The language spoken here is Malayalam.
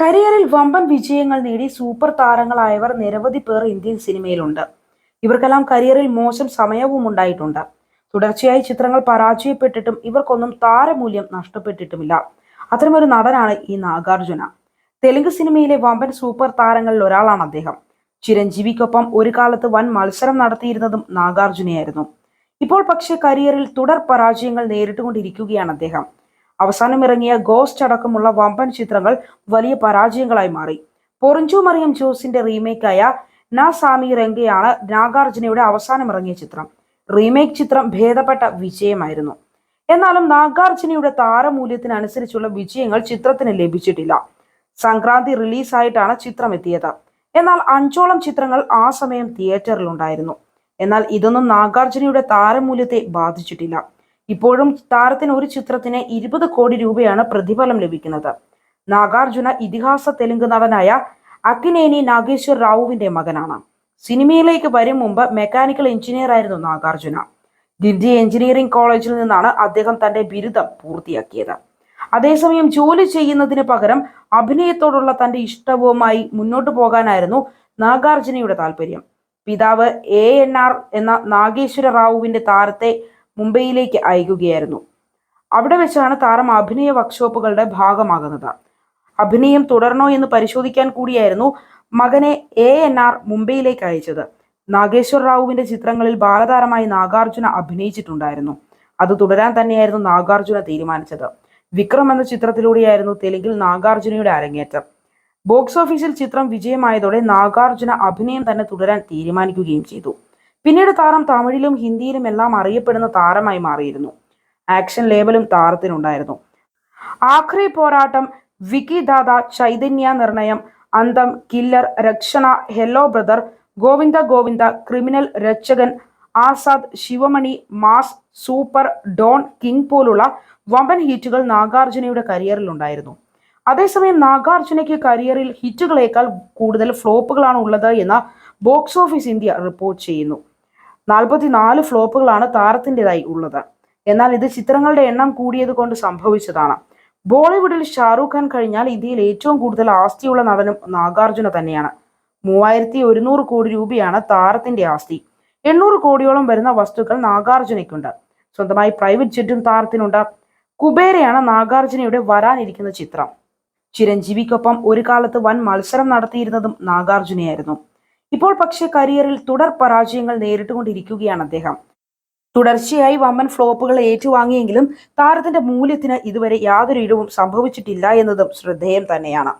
കരിയറിൽ വമ്പൻ വിജയങ്ങൾ നേടി സൂപ്പർ താരങ്ങളായവർ നിരവധി പേർ ഇന്ത്യൻ സിനിമയിലുണ്ട്. ഇവർക്കെല്ലാം കരിയറിൽ മോശം സമയവും ഉണ്ടായിട്ടുണ്ട്. തുടർച്ചയായി ചിത്രങ്ങൾ പരാജയപ്പെട്ടിട്ടും ഇവർക്കൊന്നും താരമൂല്യം നഷ്ടപ്പെട്ടിട്ടുമില്ല. അത്തരമൊരു നടനാണ് ഈ നാഗാർജുന. തെലുങ്ക് സിനിമയിലെ വമ്പൻ സൂപ്പർ താരങ്ങളിൽ ഒരാളാണ് അദ്ദേഹം. ചിരഞ്ജീവിക്കൊപ്പം ഒരു കാലത്ത് വൻ മത്സരം നടത്തിയിരുന്നതും നാഗാർജുനയായിരുന്നു. ഇപ്പോൾ പക്ഷേ കരിയറിൽ തുടർ പരാജയങ്ങൾ നേരിട്ടുകൊണ്ടിരിക്കുകയാണ് അദ്ദേഹം. അവസാനം ഇറങ്ങിയ ഗോസ്റ്റ് അടക്കമുള്ള വമ്പൻ ചിത്രങ്ങൾ വലിയ പരാജയങ്ങളായി മാറി. പൊറിഞ്ചു മറിയം ജോസിന്റെ റീമേക്കായ നാ സാമി രംഗയാണ് നാഗാർജുനയുടെ അവസാനം ഇറങ്ങിയ ചിത്രം. റീമേക്ക് ചിത്രം ഭേദപ്പെട്ട വിജയമായിരുന്നു. എന്നാലും നാഗാർജുനയുടെ താരമൂല്യത്തിനനുസരിച്ചുള്ള വിജയങ്ങൾ ചിത്രത്തിന് ലഭിച്ചിട്ടില്ല. സംക്രാന്തി റിലീസായിട്ടാണ് ചിത്രം എത്തിയത് എന്നാൽ അഞ്ചോളം ചിത്രങ്ങൾ ആ സമയം തിയേറ്ററിലുണ്ടായിരുന്നു. എന്നാൽ ഇതൊന്നും നാഗാർജുനയുടെ താരമൂല്യത്തെ ബാധിച്ചിട്ടില്ല. ഇപ്പോഴും താരത്തിന് ഒരു ചിത്രത്തിന് ഇരുപത് കോടി രൂപയാണ് പ്രതിഫലം ലഭിക്കുന്നത്. നാഗാർജുന ഇതിഹാസ തെലുങ്ക് നടനായ അക്കിനേനി നാഗേശ്വർ റാവുവിന്റെ മകനാണ്. സിനിമയിലേക്ക് വരും മുമ്പ് മെക്കാനിക്കൽ എഞ്ചിനീയർ ആയിരുന്നു നാഗാർജുന. ദില്ലി എഞ്ചിനീയറിംഗ് കോളേജിൽ നിന്നാണ് അദ്ദേഹം തന്റെ ബിരുദം പൂർത്തിയാക്കിയത്. അതേസമയം ജോലി ചെയ്യുന്നതിന് പകരം അഭിനയത്തോടുള്ള തന്റെ ഇഷ്ടവുമായി മുന്നോട്ടു പോകാനായിരുന്നു നാഗാർജുനയുടെ താല്പര്യം. പിതാവ് എ എന്ന നാഗേശ്വര റാവുവിന്റെ താരത്തെ മുംബൈയിലേക്ക് അയക്കുകയായിരുന്നു. അവിടെ വെച്ചാണ് താരം അഭിനയ വർക്ക്ഷോപ്പുകളുടെ ഭാഗമാകുന്നത്. അഭിനയം തുടരണോ എന്ന് പരിശോധിക്കാൻ കൂടിയായിരുന്നു മകനെ എ എൻ ആർ മുംബൈയിലേക്ക് അയച്ചത്. നാഗേശ്വർ റാവുവിന്റെ ചിത്രങ്ങളിൽ ബാലതാരമായി നാഗാർജുന അഭിനയിച്ചിട്ടുണ്ടായിരുന്നു. അത് തുടരാൻ തന്നെയായിരുന്നു നാഗാർജുന തീരുമാനിച്ചത്. വിക്രം എന്ന ചിത്രത്തിലൂടെയായിരുന്നു തെലുങ്കിൽ നാഗാർജുനയുടെ അരങ്ങേറ്റം. ബോക്സ് ഓഫീസിൽ ചിത്രം വിജയമായതോടെ നാഗാർജുന അഭിനയം തന്നെ തുടരാൻ തീരുമാനിക്കുകയും ചെയ്തു. പിന്നീട് താരം തമിഴിലും ഹിന്ദിയിലും എല്ലാം അറിയപ്പെടുന്ന താരമായി മാറിയിരുന്നു. ആക്ഷൻ ലേബലും താരത്തിനുണ്ടായിരുന്നു. ആഖ്രി പോരാട്ടം വിക്കി Dada Chaitanya Nirnayam Antham Killer Rakshana Hello Brother Govinda Govinda Criminal Rakshakan Azad Sivamani Mass Super Don King പോലുള്ള വമ്പൻ ഹിറ്റുകൾ നാഗാർജുനയുടെ കരിയറിലുണ്ടായിരുന്നു അതേസമയം നാഗാർജുനയ്ക്ക് കരിയറിൽ ഹിറ്റുകളേക്കാൾ കൂടുതൽ ഫ്ലോപ്പുകളാണ് ഉള്ളത് എന്ന് ബോക്സ് ഓഫീസ് ഇന്ത്യ റിപ്പോർട്ട് ചെയ്യുന്നു. നാൽപ്പത്തിനാല് ഫ്ലോപ്പുകളാണ് താരത്തിന്റെതായി ഉള്ളത്. എന്നാൽ ഇത് ചിത്രങ്ങളുടെ എണ്ണം കൂടിയത് കൊണ്ട് സംഭവിച്ചതാണ്. ബോളിവുഡിൽ ഷാറൂഖ് ഖാൻ കഴിഞ്ഞാൽ ഇന്ത്യയിൽ ഏറ്റവും കൂടുതൽ ആസ്തിയുള്ള നടനും നാഗാർജുന തന്നെയാണ്. മൂവായിരത്തി ഒരുന്നൂറ് കോടി രൂപയാണ് താരത്തിന്റെ ആസ്തി. എണ്ണൂറ് കോടിയോളം വരുന്ന വസ്തുക്കൾ നാഗാർജുനയ്ക്കുണ്ട്. സ്വന്തമായി പ്രൈവറ്റ് ജെറ്റും താരത്തിനുണ്ട്. കുബേരയാണ് നാഗാർജുനയുടെ വരാനിരിക്കുന്ന ചിത്രം. ചിരഞ്ജീവിക്കൊപ്പം ഒരു കാലത്ത് വൻ മത്സരം നടത്തിയിരുന്നതും നാഗാർജുനയായിരുന്നു. ഇപ്പോൾ പക്ഷേ കരിയറിൽ തുടർ പരാജയങ്ങൾ നേരിട്ടുകൊണ്ടിരിക്കുകയാണ് അദ്ദേഹം. തുടർച്ചയായി വമ്പൻ ഫ്ലോപ്പുകൾ ഏറ്റുവാങ്ങിയെങ്കിലും താരത്തിന്റെ മൂല്യത്തിന് ഇതുവരെ യാതൊരു ഇടവും സംഭവിച്ചിട്ടില്ല എന്നതും ശ്രദ്ധേയം തന്നെയാണ്.